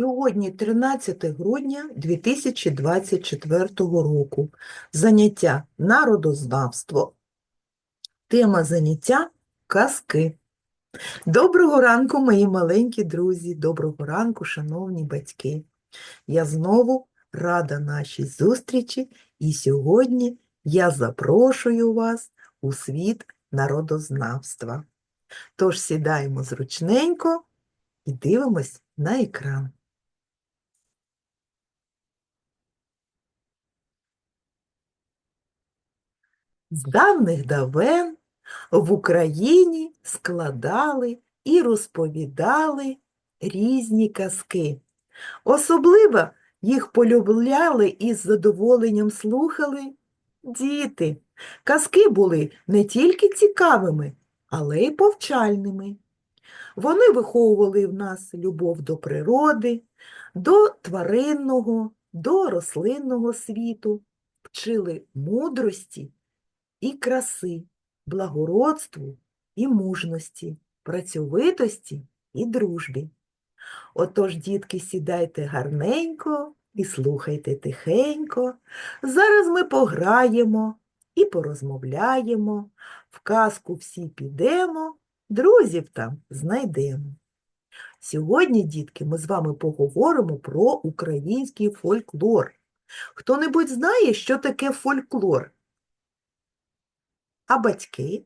Сьогодні 13 грудня 2024 року. Заняття народознавство. Тема заняття казки. Доброго ранку, мої маленькі друзі, доброго ранку, шановні батьки. Я знову рада нашій зустрічі, і сьогодні я запрошую вас у світ народознавства. Тож сідаємо зручненько і дивимось на екран. З давних давен в Україні складали і розповідали різні казки. Особливо їх полюбляли і з задоволенням слухали діти. Казки були не тільки цікавими, але й повчальними. Вони виховували в нас любов до природи, до тваринного, до рослинного світу, вчили мудрості і краси, благородству і мужності, працьовитості і дружбі. Отож, дітки, сідайте гарненько і слухайте тихенько. Зараз ми пограємо і порозмовляємо, в казку всі підемо, друзів там знайдемо. Сьогодні, дітки, ми з вами поговоримо про український фольклор. Хто-небудь знає, що таке фольклор? А батьки?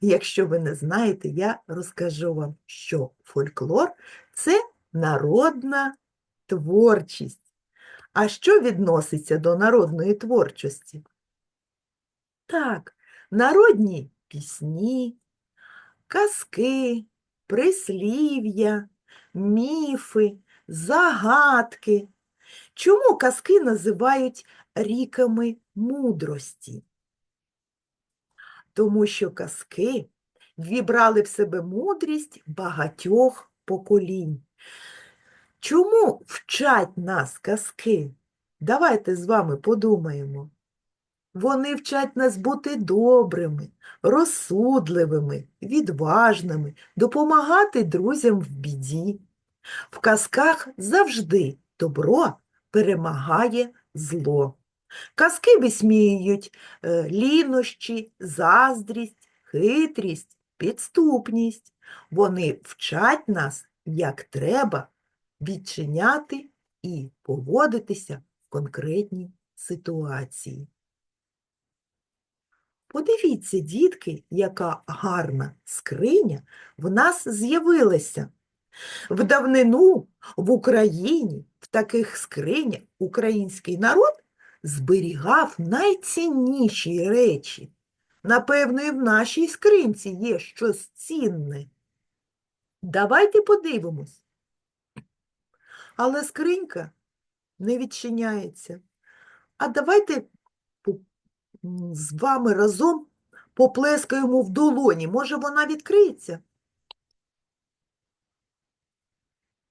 Якщо ви не знаєте, я розкажу вам, що фольклор це народна творчість. А що відноситься до народної творчості? Так, народні пісні, казки, прислів'я, міфи, загадки. Чому казки називають ріками мудрості? Тому що казки вібрали в себе мудрість багатьох поколінь. Чому вчать нас казки? Давайте з вами подумаємо. Вони вчать нас бути добрими, розсудливими, відважними, допомагати друзям в біді. В казках завжди добро перемагає зло. Казки висміюють е, лінощі, заздрість, хитрість, підступність. Вони вчать нас, як треба відчиняти і поводитися в конкретній ситуації. Подивіться, дітки, яка гарна скриня в нас з'явилася. В давнину в Україні в таких скринях український народ зберігав найцінніші речі. Напевно, і в нашій скринці є щось цінне. Давайте подивимось. Але скринька не відчиняється. А давайте з вами разом поплескаємо в долоні. Може, вона відкриється?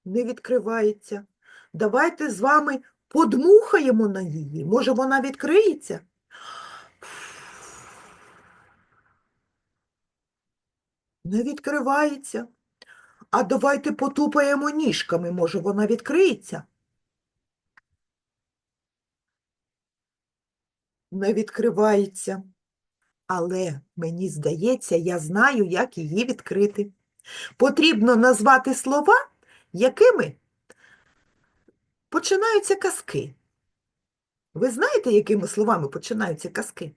Не відкривається. Давайте з вами подмухаємо на її. Може, вона відкриється? Не відкривається. А давайте потупаємо ніжками, може, вона відкриється? Не відкривається. Але мені здається, я знаю, як її відкрити. Потрібно назвати слова, якими починаються казки. Ви знаєте, якими словами починаються казки?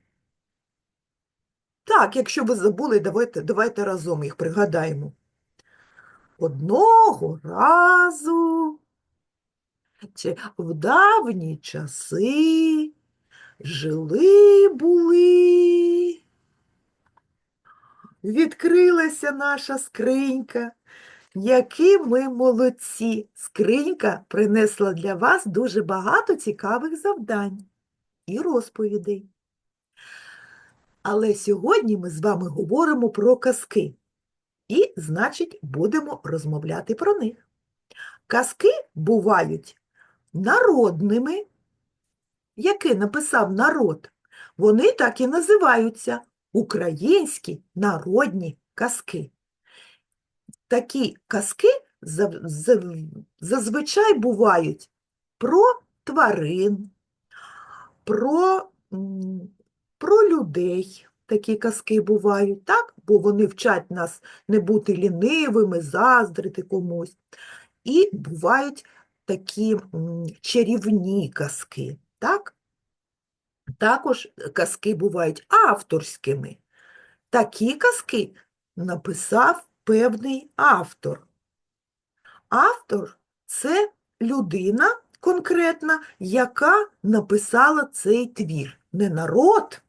Так, якщо ви забули, давайте, давайте разом їх пригадаємо. Одного разу чи в давні часи жили були. Відкрилася наша скринька. Які ми молодці! Скринька принесла для вас дуже багато цікавих завдань і розповідей. Але сьогодні ми з вами говоримо про казки. І, значить, будемо розмовляти про них. Казки бувають народними, які написав народ. Вони так і називаються українські народні казки. Такі казки зазвичай бувають про тварин, про, про людей. Такі казки бувають, так? Бо вони вчать нас не бути лінивими, заздрити комусь. І бувають такі чарівні казки, так? Також казки бувають авторськими. Такі казки написав певний автор. Автор це людина конкретна, яка написала цей твір. Не народ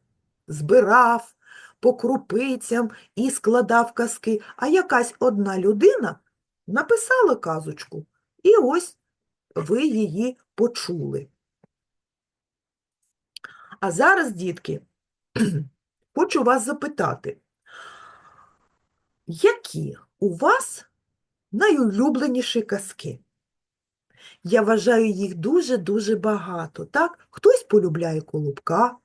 збирав по крупицям і складав казки, а якась одна людина написала казочку. І ось ви її почули. А зараз, дітки, хочу вас запитати, які у вас найулюбленіші казки? Я вважаю їх дуже-дуже багато. Так? Хтось полюбляє колобка,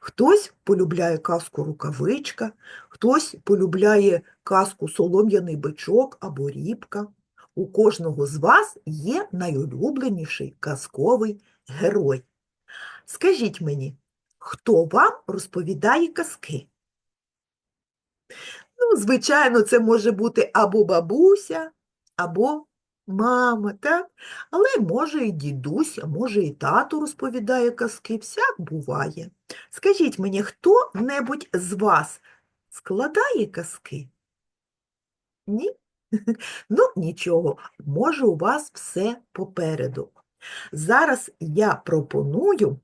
хтось полюбляє казку рукавичка, хтось полюбляє казку солом'яний бичок або рібка. У кожного з вас є найулюбленіший казковий герой. Скажіть мені, хто вам розповідає казки? Ну, звичайно, це може бути або бабуся, або мама, так? Але може і дідусь, а може і тато розповідає казки, всяк буває. Скажіть мені, хто-небудь з вас складає казки? Ні? Ну, нічого, може, у вас все попереду. Зараз я пропоную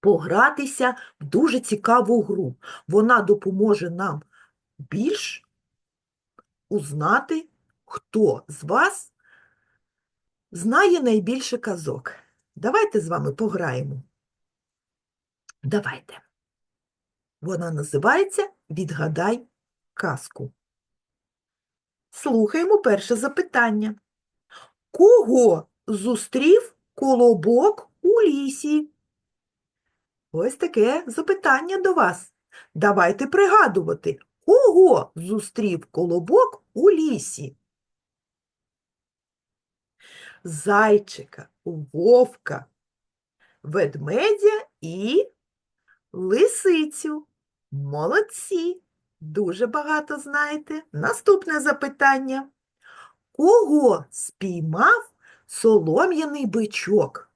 погратися в дуже цікаву гру. Вона допоможе нам більш узнати, хто з вас знає найбільше казок. Давайте з вами пограємо. Давайте. Вона називається Відгадай казку. Слухаємо перше запитання. Кого зустрів колобок у лісі? Ось таке запитання до вас. Давайте пригадувати, кого зустрів колобок у лісі? Зайчика, вовка, ведмедя і лисицю. Молодці! Дуже багато знаєте. Наступне запитання. Кого спіймав солом'яний бичок?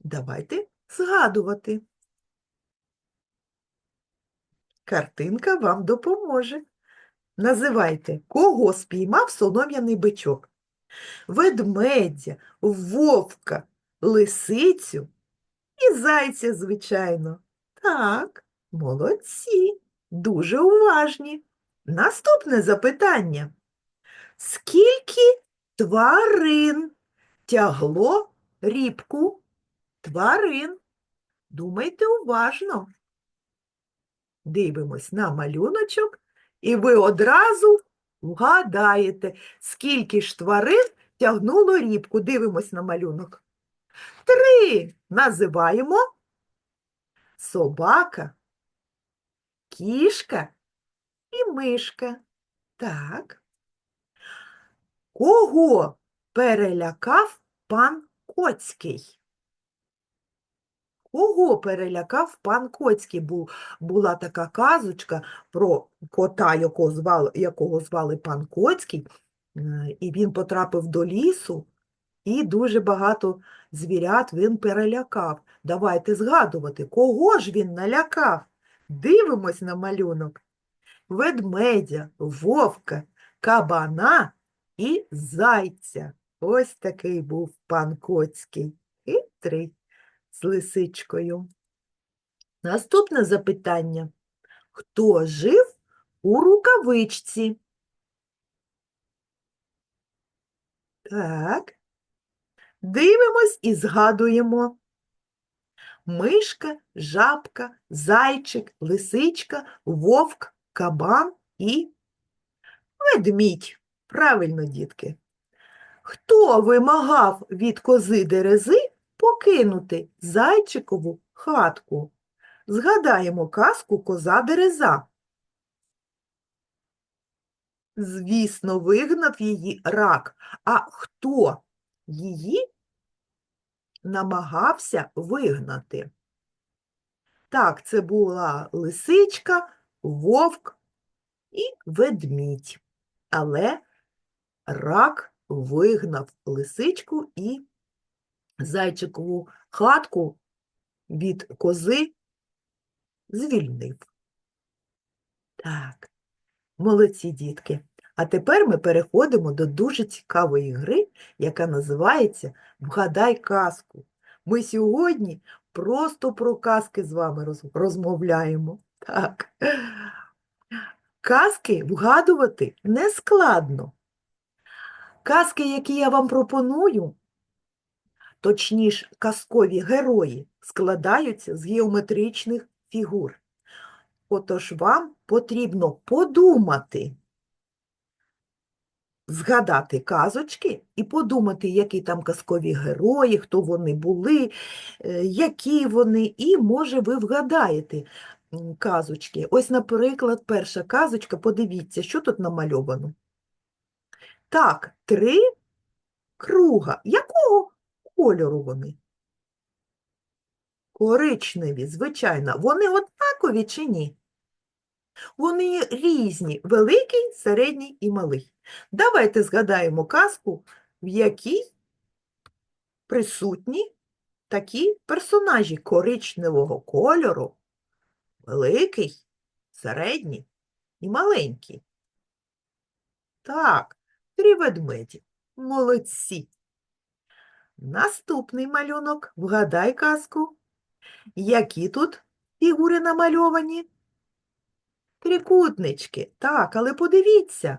Давайте згадувати. Картинка вам допоможе. Називайте, кого спіймав солом'яний бичок? Ведмедя, вовка, лисицю і зайця, звичайно. Так, молодці, дуже уважні. Наступне запитання. Скільки тварин тягло рібку? Тварин. Думайте уважно. Дивимось на малюночок, і ви одразу вгадаєте, скільки ж тварин тягнуло рібку. Дивимось на малюнок. Три називаємо собака, кішка і мишка. Так. Кого перелякав пан Коцький? Кого перелякав пан Коцький? Бу- Була така казочка про кота, якого звали, якого звали пан Коцький, е, і він потрапив до лісу, і дуже багато звірят він перелякав. Давайте згадувати, кого ж він налякав? Дивимось на малюнок. Ведмедя, вовка, кабана і зайця. Ось такий був пан Коцький. Хитрий з лисичкою. Наступне запитання. Хто жив у рукавичці? Так. Дивимось і згадуємо. Мишка, жабка, зайчик, лисичка, вовк, кабан і ведмідь. Правильно, дітки. Хто вимагав від кози дерези покинути зайчикову хатку? Згадаємо казку коза дереза. Звісно, вигнав її рак. А хто її намагався вигнати? Так, це була лисичка, вовк і ведмідь. Але рак вигнав лисичку і зайчикову хатку від кози звільнив. Так, молодці дітки. А тепер ми переходимо до дуже цікавої гри, яка називається Вгадай казку. Ми сьогодні просто про казки з вами розмовляємо. Так. Казки вгадувати не складно. Казки, які я вам пропоную, точніше, казкові герої, складаються з геометричних фігур. Отож вам потрібно подумати, згадати казочки і подумати, які там казкові герої, хто вони були, е, які вони, і, може, ви вгадаєте казочки. Ось, наприклад, перша казочка, подивіться, що тут намальовано. Так, три круга. Якого кольору вони? Коричневі, звичайно. Вони однакові чи ні? Вони різні, великий, середній і малий. Давайте згадаємо казку, в якій присутні такі персонажі коричневого кольору, великий, середній і маленький. Так, три ведмеді. Молодці. Наступний малюнок. Вгадай казку. Які тут фігури намальовані? Трикутнички. Так, але подивіться,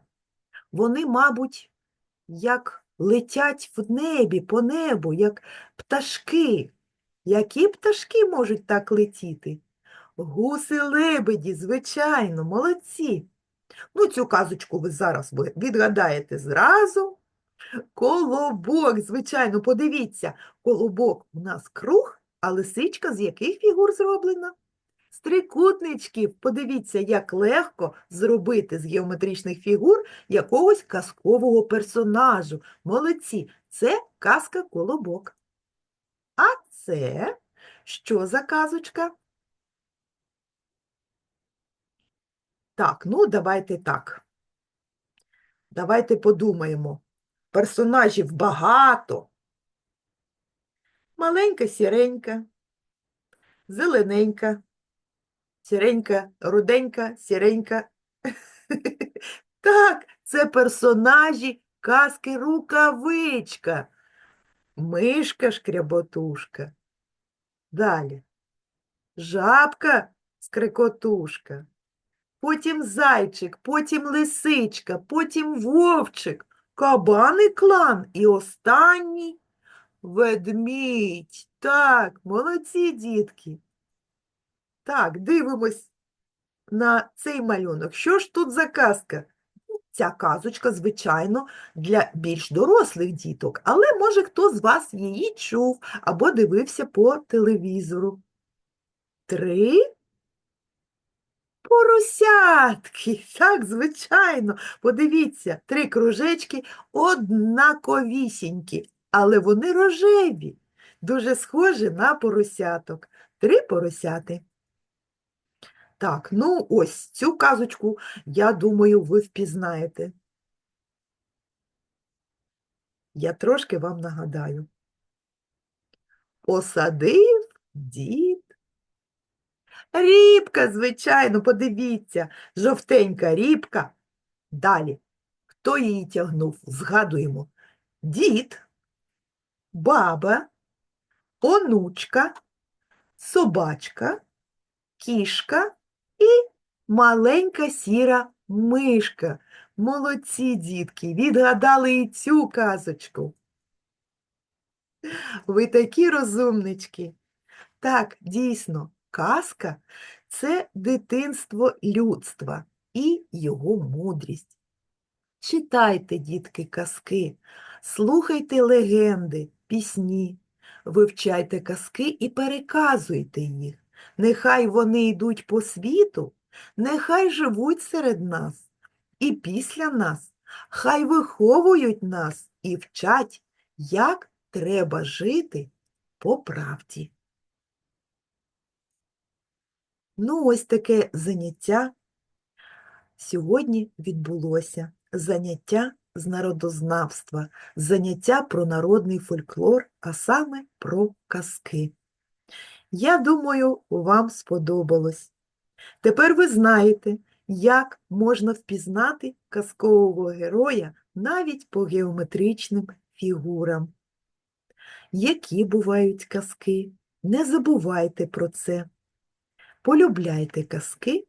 вони, мабуть, як летять в небі, по небу, як пташки. Які пташки можуть так летіти? Гуси-лебеді, звичайно, молодці. Ну, цю казочку ви зараз відгадаєте зразу. Колобок, звичайно, подивіться, колобок у нас круг, а лисичка з яких фігур зроблена? З трикутничків. Подивіться, як легко зробити з геометричних фігур якогось казкового персонажу. Молодці, це казка колобок. А це що за казочка? Так, ну давайте так. Давайте подумаємо. Персонажів багато. Маленька сіренька, зелененька, сіренька, руденька, сіренька. Так, це персонажі казки Рукавичка. Мишка шкряботушка. Далі. Жабка скрикотушка. Потім зайчик, потім лисичка, потім вовчик, кабан і клан і останній ведмідь. Так, молодці дітки. Так, дивимось на цей малюнок. Що ж тут за казка? Ну, Ця казочка, звичайно, для більш дорослих діток, але може хто з вас її чув або дивився по телевізору. Три поросятки. Так, звичайно. Подивіться, три кружечки однаковісінькі, але вони рожеві, дуже схожі на поросяток. Три поросяти. Так, ну ось цю казочку, я думаю, ви впізнаєте. Я трошки вам нагадаю. Посадив дід. Рібка, звичайно, подивіться, жовтенька рібка. Далі. Хто її тягнув? Згадуємо. Дід, баба, онучка, собачка, кішка і маленька сіра мишка. Молодці, дітки, відгадали і цю казочку. Ви такі розумнички. Так, дійсно, казка це дитинство людства і його мудрість. Читайте, дітки, казки, слухайте легенди, пісні, вивчайте казки і переказуйте їх. Нехай вони йдуть по світу, нехай живуть серед нас, і після нас. Хай виховують нас і вчать, як треба жити по правді. Ну, ось таке заняття сьогодні відбулося. Заняття з народознавства, заняття про народний фольклор, а саме про казки. Я думаю, вам сподобалось. Тепер ви знаєте, як можна впізнати казкового героя навіть по геометричним фігурам. Які бувають казки? Не забувайте про це. Полюбляйте казки,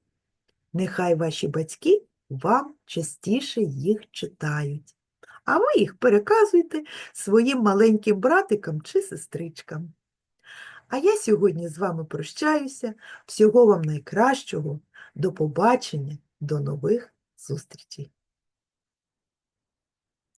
нехай ваші батьки вам частіше їх читають, а ви їх переказуйте своїм маленьким братикам чи сестричкам. А я сьогодні з вами прощаюся. Всього вам найкращого. До побачення, до нових зустрічей!